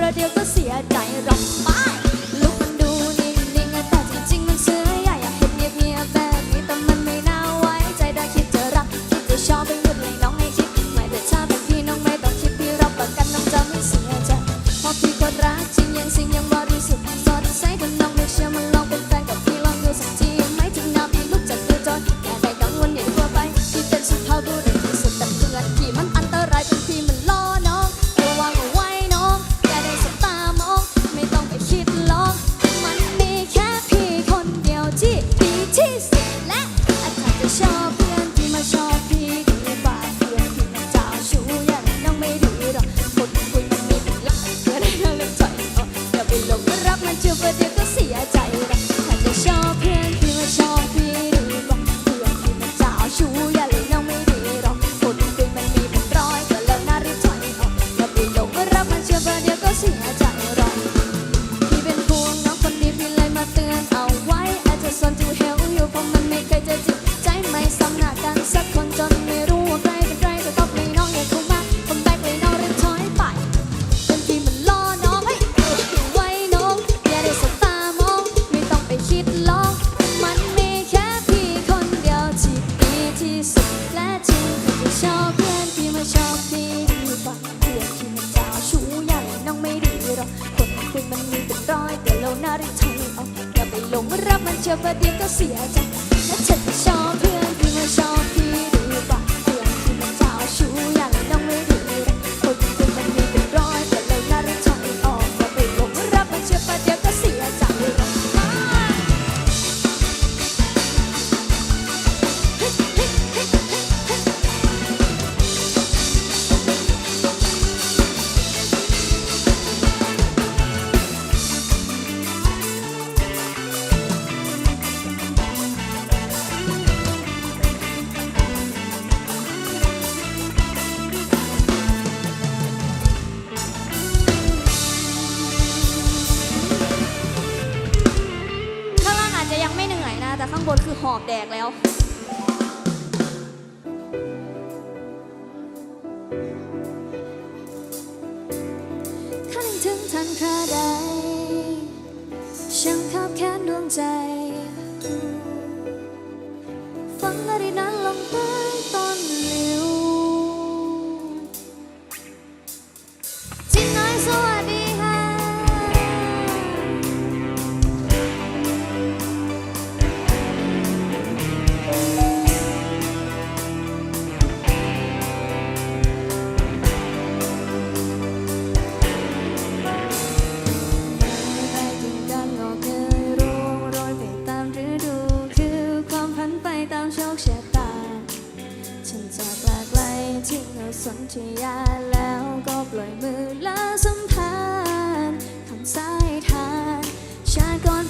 ประเดี๋ยวก็เสียใจรับ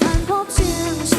看破现实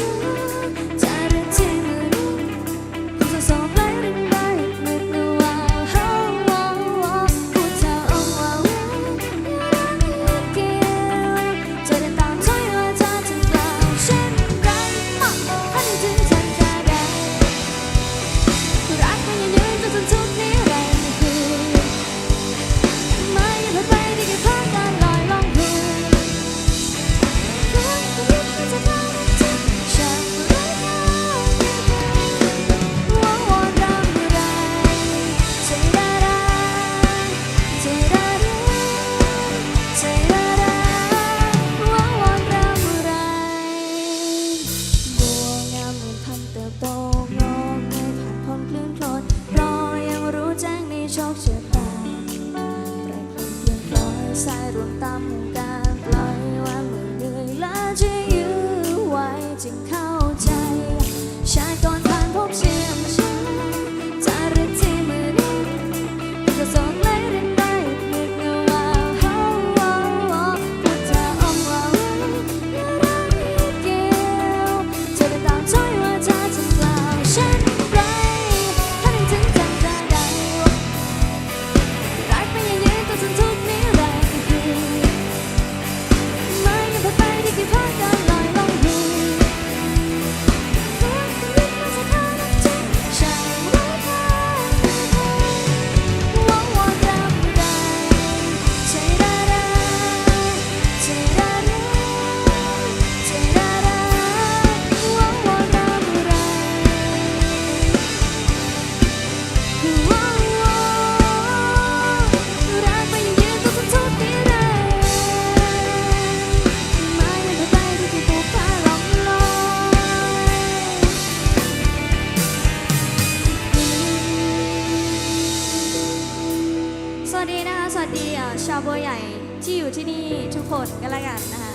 บัวใหญ่ที่อยู่ที่นี่ทุกคนก็แล้วกันนะคะ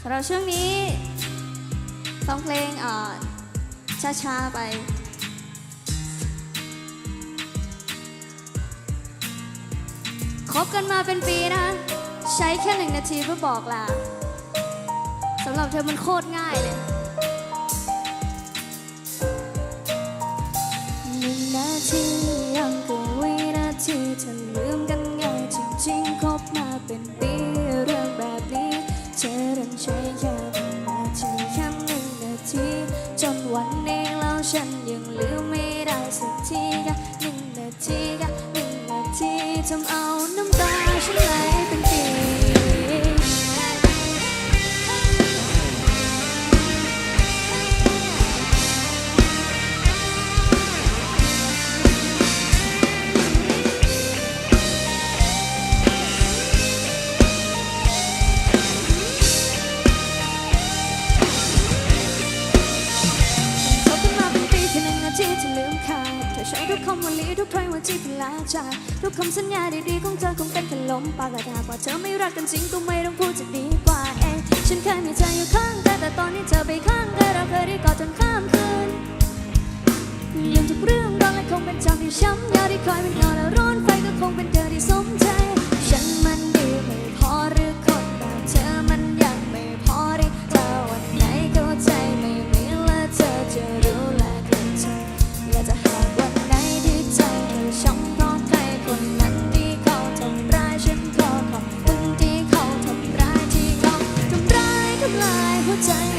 สำหรับช่วงนี้ต้องเพลงอ่อช้าไปคบกันมาเป็นปีนะ ใช้แค่หนึ่งนาทีเพื่อบอกลาสำหรับเธอมันโคตร อกมาเป็นปี ทุกถ้อว่าที่เธอลาจาทุกคำสัญญาดีๆของเธอคงเป็นแค่ลมปากและดาาว่าเธอไม่รักกันจริงก็ไม่ต้องพูดจะดีกว่าเองฉันเคยมีเธออยู่ข้างแต่แต่ตอนนี้เธอไปข้างแต่เราเคยได้กอดจนข้ามคืนลืมทุกเรื่องตอนและคงเป็นจำที่ช้ำยาที่คอยเป็นเงาและร้อนไฟก็คงเป็นเธอที่สมใจ ฉันมันดีไม่พอหรือ time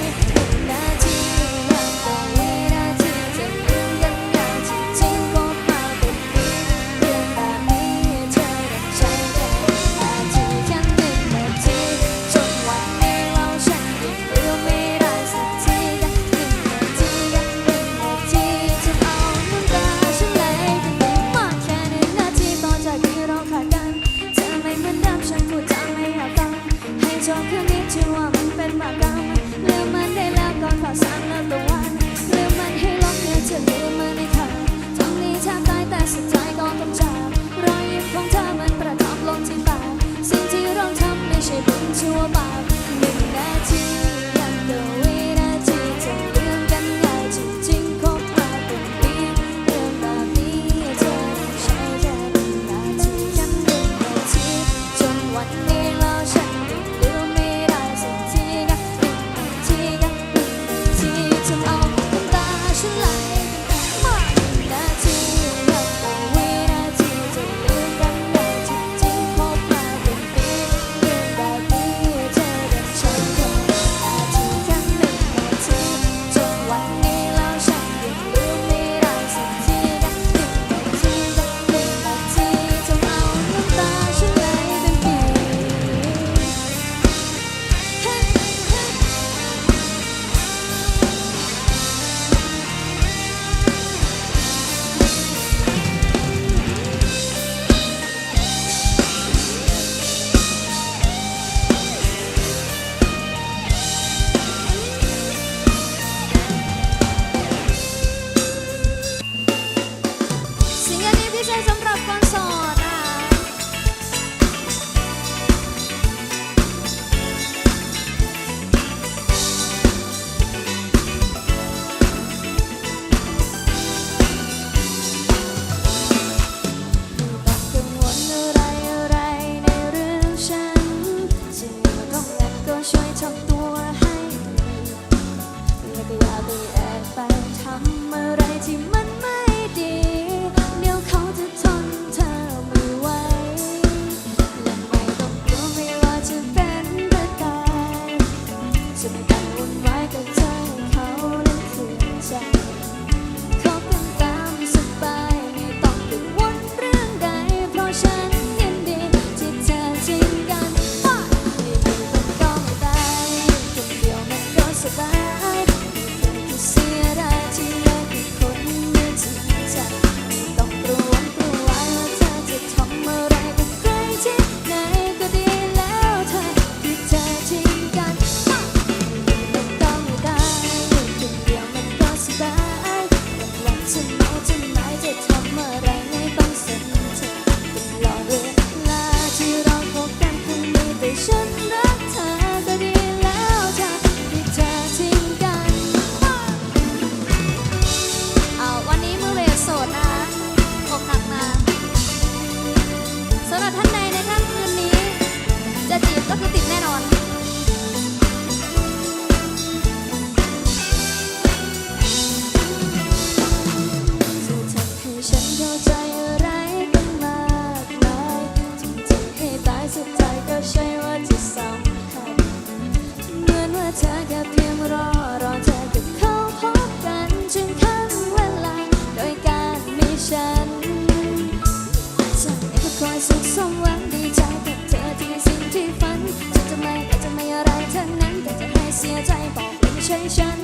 แต่จะให้เ